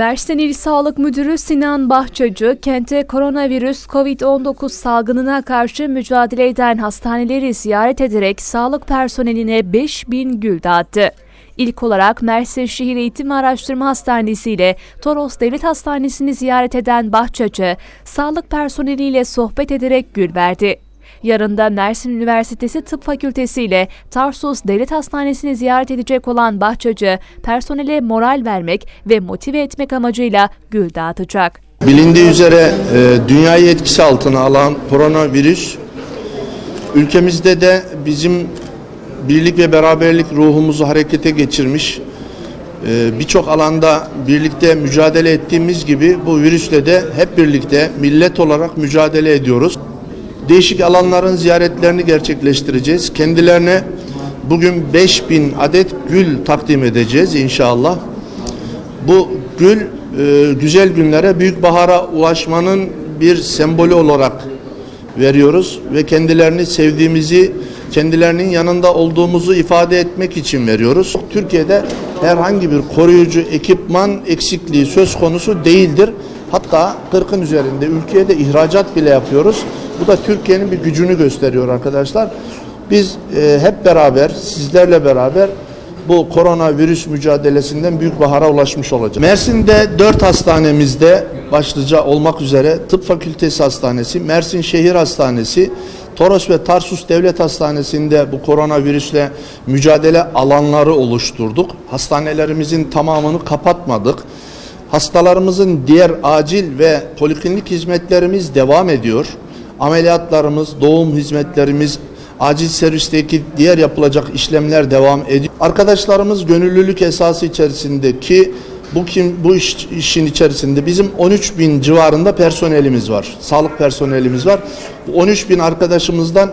Mersin İl Sağlık Müdürü Sinan Bahçacı, kente koronavirüs COVID-19 salgınına karşı mücadele eden hastaneleri ziyaret ederek sağlık personeline 5000 gül dağıttı. İlk olarak Mersin Şehir Eğitim Araştırma Hastanesi ile Toros Devlet Hastanesi'ni ziyaret eden Bahçacı, sağlık personeliyle sohbet ederek gül verdi. Yarın da Mersin Üniversitesi Tıp Fakültesi ile Tarsus Devlet Hastanesi'ni ziyaret edecek olan Bahçacı, personele moral vermek ve motive etmek amacıyla gül dağıtacak. Bilindiği üzere e, dünyayı etkisi altına alan koronavirüs ülkemizde de bizim birlik ve beraberlik ruhumuzu harekete geçirmiş. E, Birçok alanda birlikte mücadele ettiğimiz gibi bu virüsle de hep birlikte millet olarak mücadele ediyoruz. Değişik alanların ziyaretlerini gerçekleştireceğiz. Kendilerine bugün 5000 adet gül takdim edeceğiz inşallah. Bu gül e, güzel günlere, büyük bahara ulaşmanın bir sembolü olarak veriyoruz ve kendilerini sevdiğimizi, kendilerinin yanında olduğumuzu ifade etmek için veriyoruz. Türkiye'de herhangi bir koruyucu ekipman eksikliği söz konusu değildir. Hatta 40'ın üzerinde ülkeye de ihracat bile yapıyoruz. Bu da Türkiye'nin bir gücünü gösteriyor arkadaşlar. Biz e, hep beraber, sizlerle beraber bu koronavirüs mücadelesinden büyük bahara ulaşmış olacağız. Mersin'de 4 hastanemizde başlıca olmak üzere Tıp Fakültesi Hastanesi, Mersin Şehir Hastanesi, Toros ve Tarsus Devlet Hastanesi'nde bu koronavirüsle mücadele alanları oluşturduk. Hastanelerimizin tamamını kapatmadık. Hastalarımızın diğer acil ve poliklinik hizmetlerimiz devam ediyor. Ameliyatlarımız, doğum hizmetlerimiz, acil servisteki diğer yapılacak işlemler devam ediyor. Arkadaşlarımız gönüllülük esası içerisindeki bu kim bu iş, işin içerisinde bizim 13 bin civarında personelimiz var. Sağlık personelimiz var. Bu 13 bin arkadaşımızdan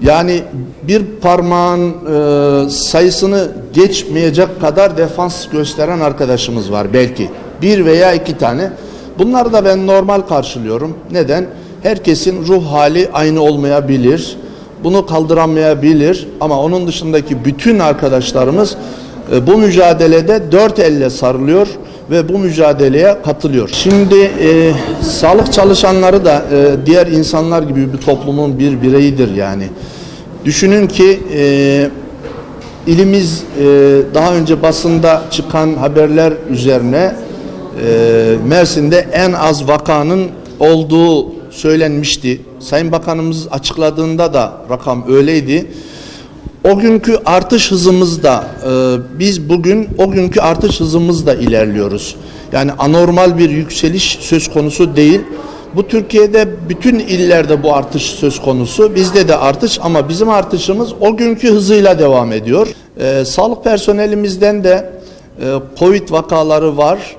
yani bir parmağın e, sayısını geçmeyecek kadar defans gösteren arkadaşımız var belki. Bir veya iki tane. Bunları da ben normal karşılıyorum. Neden? Herkesin ruh hali aynı olmayabilir. Bunu kaldıramayabilir ama onun dışındaki bütün arkadaşlarımız e, bu mücadelede dört elle sarılıyor ve bu mücadeleye katılıyor. Şimdi e, sağlık çalışanları da e, diğer insanlar gibi bir toplumun bir bireyidir yani. Düşünün ki e, ilimiz e, daha önce basında çıkan haberler üzerine e, Mersin'de en az vakanın olduğu söylenmişti. Sayın Bakanımız açıkladığında da rakam öyleydi. O günkü artış hızımızda e, biz bugün o günkü artış hızımızda ilerliyoruz. Yani anormal bir yükseliş söz konusu değil. Bu Türkiye'de bütün illerde bu artış söz konusu. Bizde de artış ama bizim artışımız o günkü hızıyla devam ediyor. E, sağlık personelimizden de e, Covid vakaları var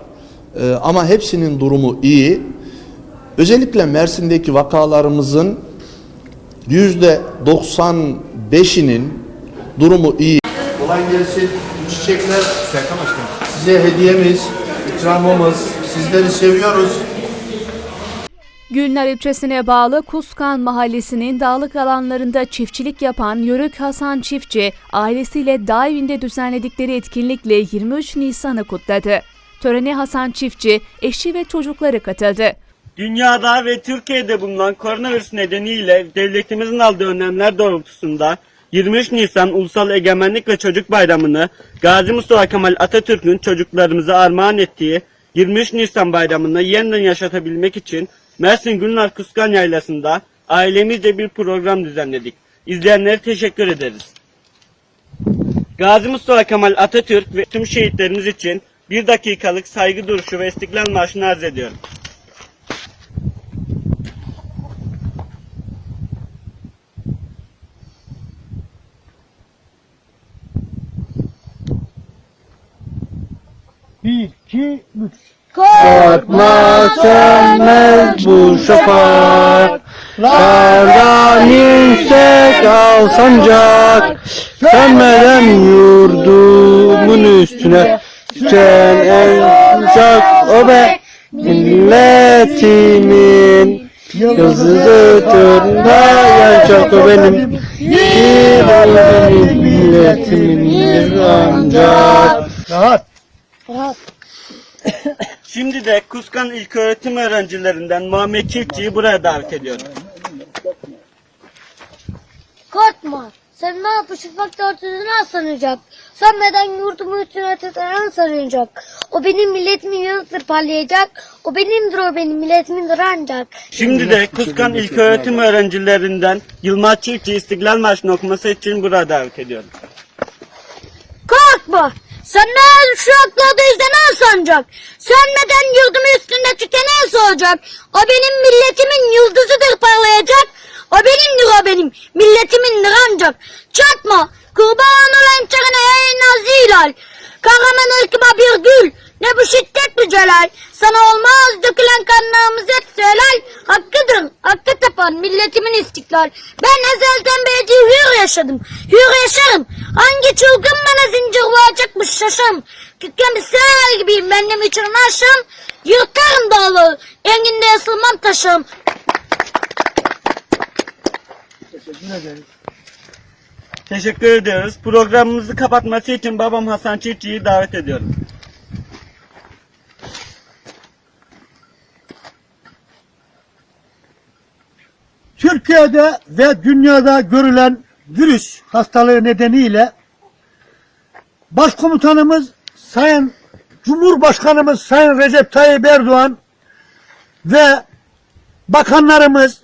e, ama hepsinin durumu iyi. Özellikle Mersin'deki vakalarımızın yüzde 95'inin durumu iyi. Kolay gelsin. Bu çiçekler Serkan Başkanım. size hediyemiz, ikramımız. Sizleri seviyoruz. Gülnar ilçesine bağlı Kuskan mahallesinin dağlık alanlarında çiftçilik yapan Yörük Hasan Çiftçi ailesiyle dağ evinde düzenledikleri etkinlikle 23 Nisan'ı kutladı. Törene Hasan Çiftçi, eşi ve çocukları katıldı. Dünyada ve Türkiye'de bulunan koronavirüs nedeniyle devletimizin aldığı önlemler doğrultusunda 23 Nisan Ulusal Egemenlik ve Çocuk Bayramı'nı Gazi Mustafa Kemal Atatürk'ün çocuklarımıza armağan ettiği 23 Nisan bayramını yeniden yaşatabilmek için Mersin Gülnar Kuskan Yaylası'nda ailemizce bir program düzenledik. İzleyenlere teşekkür ederiz. Gazi Mustafa Kemal Atatürk ve tüm şehitlerimiz için bir dakikalık saygı duruşu ve istiklal marşını arz ediyorum. Bir, iki, üç. Korkma sönmez bu şafaklardan yüksek al sancak Sönmeden yurdumun üstüne Tüten en sıcak o be milletimin Yıldızıdır yanacak o benim Bir benim milletimindir ancak Rahat. Şimdi de Kuskan İlköğretim öğrencilerinden Muhammed Çiftçi'yi buraya davet ediyorum. Korkma. Sen ne yapıp şafak dörtüzüne sanacak. Sönmeden yurdumu üstüne titreyen sanacak. O benim milletimin yıldızdır parlayacak. O benimdir o benim milletimindir ancak. Şimdi de Kuskan İlköğretim öğrencilerinden Yılmaz Çiftçi İstiklal Marşı'nı okuması için buraya davet ediyorum. Korkma. Sen ne şu aklarda izlenen sanacak. Sönmeden yurdumu üstünde tükenen soğuyacak. O benim milletimin yıldızıdır parlayacak. O benimdir o benim milletimindir ancak. Çatma. Kurban olan çarına ey nazilal. Kahraman ırkıma bir gül. Ne bu şiddet bu celal. Sana olmaz dökülen kanlarımız hep helal. Hakkıdır. Hakkı tapan milletimin istiklal. Ben ezelden beri hür yaşadım. Hür yaşarım. Hangi çılgın bana zincir vuracakmış şaşam. Kükremişler gibiyim benim için aşım. Yırtarım dağları. Enginde ısırmam taşım. Teşekkür ediyoruz. Programımızı kapatması için babam Hasan Çiftçi'yi davet ediyorum. Türkiye'de ve dünyada görülen virüs hastalığı nedeniyle Başkomutanımız Sayın Cumhurbaşkanımız Sayın Recep Tayyip Erdoğan ve bakanlarımız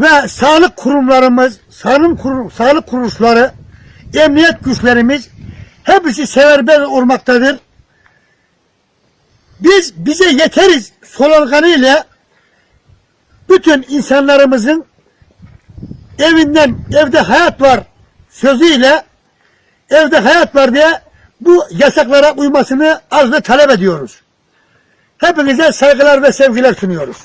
ve sağlık kurumlarımız, sağlık, kur, sağlık kuruluşları, emniyet güçlerimiz hepsi seferber olmaktadır. Biz bize yeteriz sloganı ile bütün insanlarımızın evinden evde hayat var sözüyle evde hayat var diye bu yasaklara uymasını arz ve talep ediyoruz. Hepinize saygılar ve sevgiler sunuyoruz.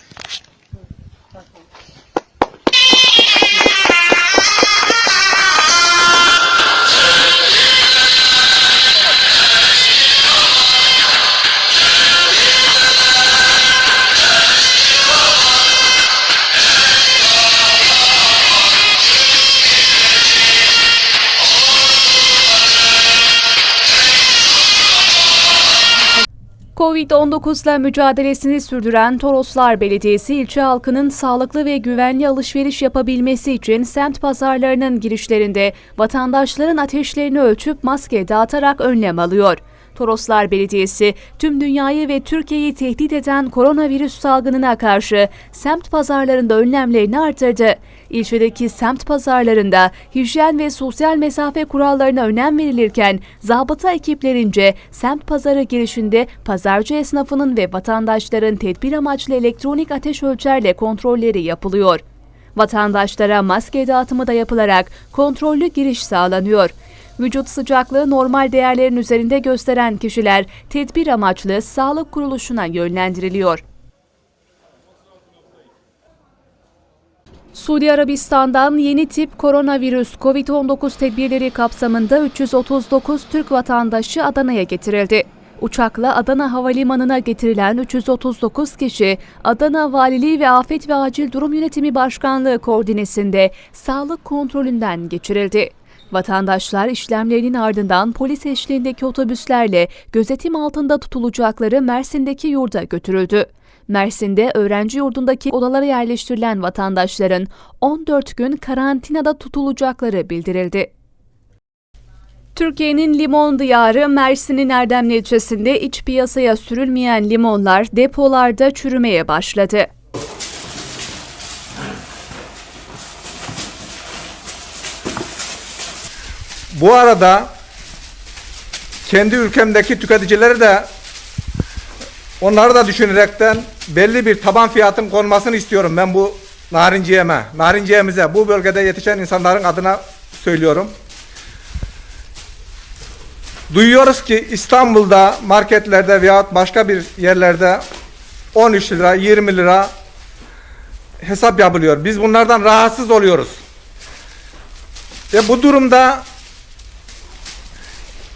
Covid-19 ile mücadelesini sürdüren Toroslar Belediyesi ilçe halkının sağlıklı ve güvenli alışveriş yapabilmesi için semt pazarlarının girişlerinde vatandaşların ateşlerini ölçüp maske dağıtarak önlem alıyor. Toroslar Belediyesi tüm dünyayı ve Türkiye'yi tehdit eden koronavirüs salgınına karşı semt pazarlarında önlemlerini artırdı. İlçedeki semt pazarlarında hijyen ve sosyal mesafe kurallarına önem verilirken zabıta ekiplerince semt pazarı girişinde pazarcı esnafının ve vatandaşların tedbir amaçlı elektronik ateş ölçerle kontrolleri yapılıyor. Vatandaşlara maske dağıtımı da yapılarak kontrollü giriş sağlanıyor. Vücut sıcaklığı normal değerlerin üzerinde gösteren kişiler tedbir amaçlı sağlık kuruluşuna yönlendiriliyor. Suudi Arabistan'dan yeni tip koronavirüs COVID-19 tedbirleri kapsamında 339 Türk vatandaşı Adana'ya getirildi. Uçakla Adana Havalimanı'na getirilen 339 kişi Adana Valiliği ve Afet ve Acil Durum Yönetimi Başkanlığı koordinesinde sağlık kontrolünden geçirildi. Vatandaşlar işlemlerinin ardından polis eşliğindeki otobüslerle gözetim altında tutulacakları Mersin'deki yurda götürüldü. Mersin'de öğrenci yurdundaki odalara yerleştirilen vatandaşların 14 gün karantinada tutulacakları bildirildi. Türkiye'nin limon diyarı Mersin'in Erdemli ilçesinde iç piyasaya sürülmeyen limonlar depolarda çürümeye başladı. Bu arada kendi ülkemdeki tüketicileri de onları da düşünerekten belli bir taban fiyatın konmasını istiyorum ben bu narinciyeme, narinciyemize, bu bölgede yetişen insanların adına söylüyorum. Duyuyoruz ki İstanbul'da marketlerde veya başka bir yerlerde 13 lira, 20 lira hesap yapılıyor. Biz bunlardan rahatsız oluyoruz. Ve bu durumda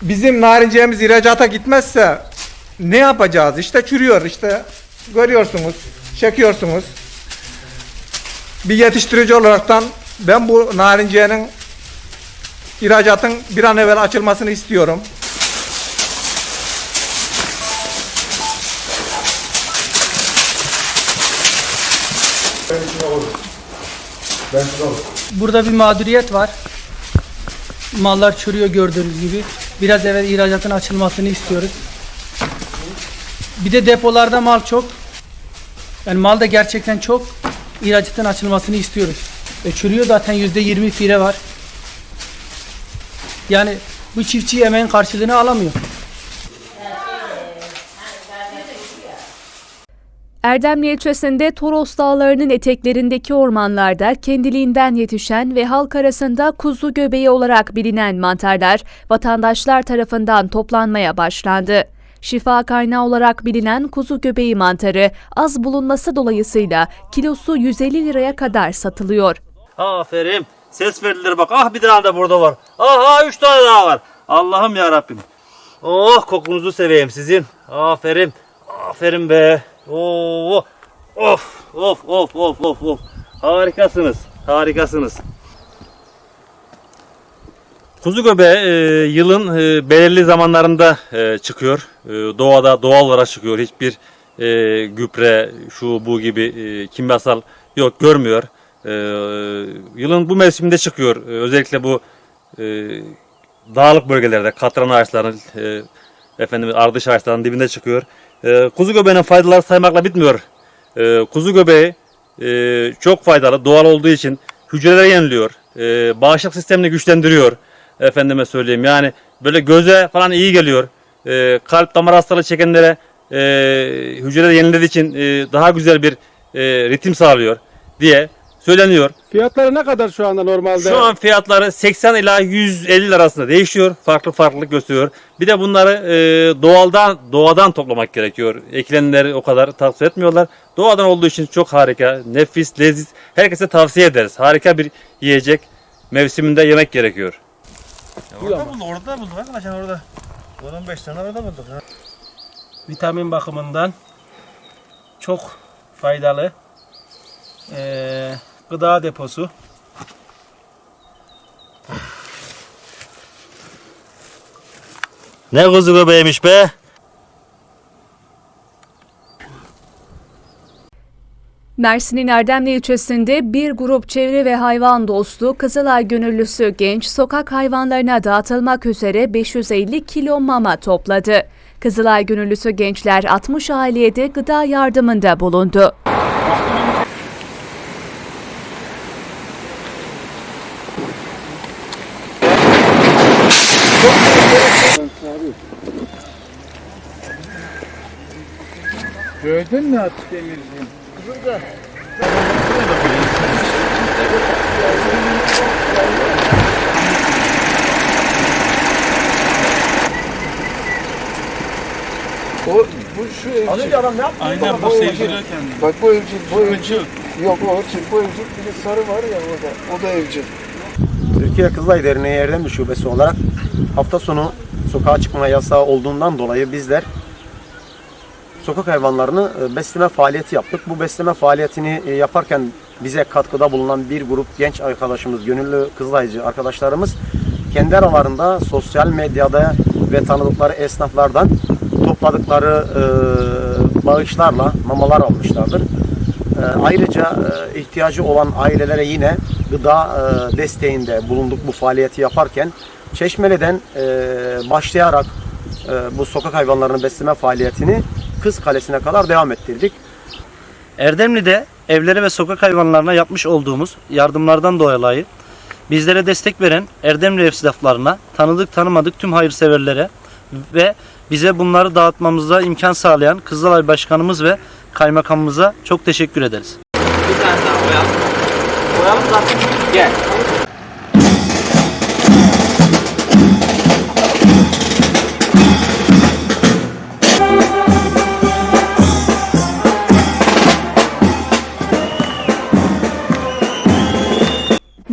bizim narinciyemiz ihracata gitmezse ne yapacağız? İşte çürüyor işte. Görüyorsunuz, çekiyorsunuz. Bir yetiştirici olaraktan ben bu narinciyenin ihracatın bir an evvel açılmasını istiyorum. Burada bir mağduriyet var. Mallar çürüyor gördüğünüz gibi. Biraz evvel ihracatın açılmasını istiyoruz. Bir de depolarda mal çok. Yani mal da gerçekten çok. İhracatın açılmasını istiyoruz. E çürüyor zaten yüzde yirmi fire var. Yani bu çiftçi emeğin karşılığını alamıyor. Erdemli ilçesinde Toros Dağları'nın eteklerindeki ormanlarda kendiliğinden yetişen ve halk arasında kuzu göbeği olarak bilinen mantarlar vatandaşlar tarafından toplanmaya başlandı. Şifa kaynağı olarak bilinen kuzu göbeği mantarı az bulunması dolayısıyla kilosu 150 liraya kadar satılıyor. Aferin. Ses verdiler bak. Ah bir tane de burada var. Aha üç tane daha var. Allah'ım ya Rabbim. Oh kokunuzu seveyim sizin. Aferin. Aferin be. Oo. Of of of of of of. Harikasınız. Harikasınız. Kuzu göbeği e, yılın e, belirli zamanlarında e, çıkıyor. E, doğada doğal olarak çıkıyor. Hiçbir e, gübre, şu bu gibi e, kimyasal yok görmüyor. E, yılın bu mevsiminde çıkıyor. E, özellikle bu e, dağlık bölgelerde katran ağaçlarının, e, efendim ardış ağaçlarının dibinde çıkıyor. E, kuzu göbeğinin faydaları saymakla bitmiyor. E, kuzu göbeği e, çok faydalı. Doğal olduğu için hücreleri yeniliyor. E, bağışıklık sistemini güçlendiriyor. Efendime söyleyeyim yani böyle göze falan iyi geliyor. E, kalp damar hastalığı çekenlere e, hücreleri yenilediği için e, daha güzel bir e, ritim sağlıyor diye söyleniyor. Fiyatları ne kadar şu anda normalde? Şu an fiyatları 80 ila 150 lira arasında değişiyor. Farklı farklılık gösteriyor. Bir de bunları e, doğaldan doğadan toplamak gerekiyor. Ekilenleri o kadar tavsiye etmiyorlar. Doğadan olduğu için çok harika, nefis, leziz. Herkese tavsiye ederiz. Harika bir yiyecek. Mevsiminde yemek gerekiyor. orada bulduk, orada bulduk arkadaşlar orada. 15 tane orada bulduk. vitamin bakımından çok faydalı eee, gıda deposu. Ne kuzu göbeğiymiş be. Mersin'in Erdemli ilçesinde bir grup çevre ve hayvan dostu Kızılay gönüllüsü genç sokak hayvanlarına dağıtılmak üzere 550 kilo mama topladı. Kızılay gönüllüsü gençler 60 aileye de gıda yardımında bulundu. Gördün mü Atık Demirciğim? O bu şu evcil. Aynen bu sevdirirken. Bak bu evcil, bu evcil. Yok o evcil, bu evcil. Bir de sarı var ya orada. O da evcil. Türkiye Kızılay Derneği Erdemli Şubesi olarak hafta sonu sokağa çıkma yasağı olduğundan dolayı bizler sokak hayvanlarını e, besleme faaliyeti yaptık. Bu besleme faaliyetini e, yaparken bize katkıda bulunan bir grup genç arkadaşımız, gönüllü Kızılaycı arkadaşlarımız kendi aralarında sosyal medyada ve tanıdıkları esnaflardan topladıkları e, bağışlarla mamalar almışlardır. Ayrıca ihtiyacı olan ailelere yine gıda desteğinde bulunduk bu faaliyeti yaparken. Çeşmeli'den başlayarak bu sokak hayvanlarını besleme faaliyetini Kız Kalesi'ne kadar devam ettirdik. Erdemli'de evlere ve sokak hayvanlarına yapmış olduğumuz yardımlardan dolayı bizlere destek veren Erdemli esnaflarına, tanıdık tanımadık tüm hayırseverlere ve bize bunları dağıtmamıza imkan sağlayan Kızılay Başkanımız ve Kaymakamımıza çok teşekkür ederiz.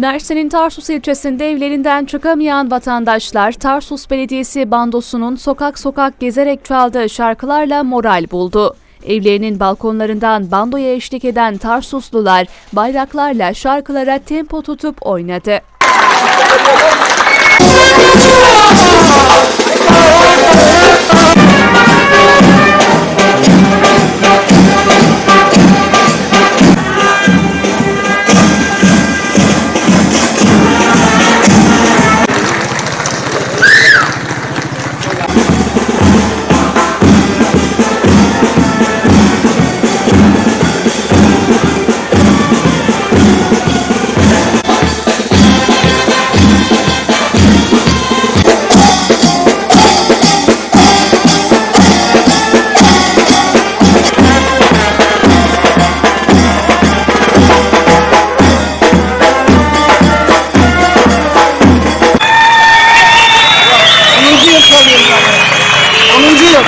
Mersin'in Tarsus ilçesinde evlerinden çıkamayan vatandaşlar Tarsus Belediyesi bandosunun sokak sokak gezerek çaldığı şarkılarla moral buldu. Evlerinin balkonlarından bandoya eşlik eden Tarsuslular bayraklarla şarkılara tempo tutup oynadı. oluyoruz yıl.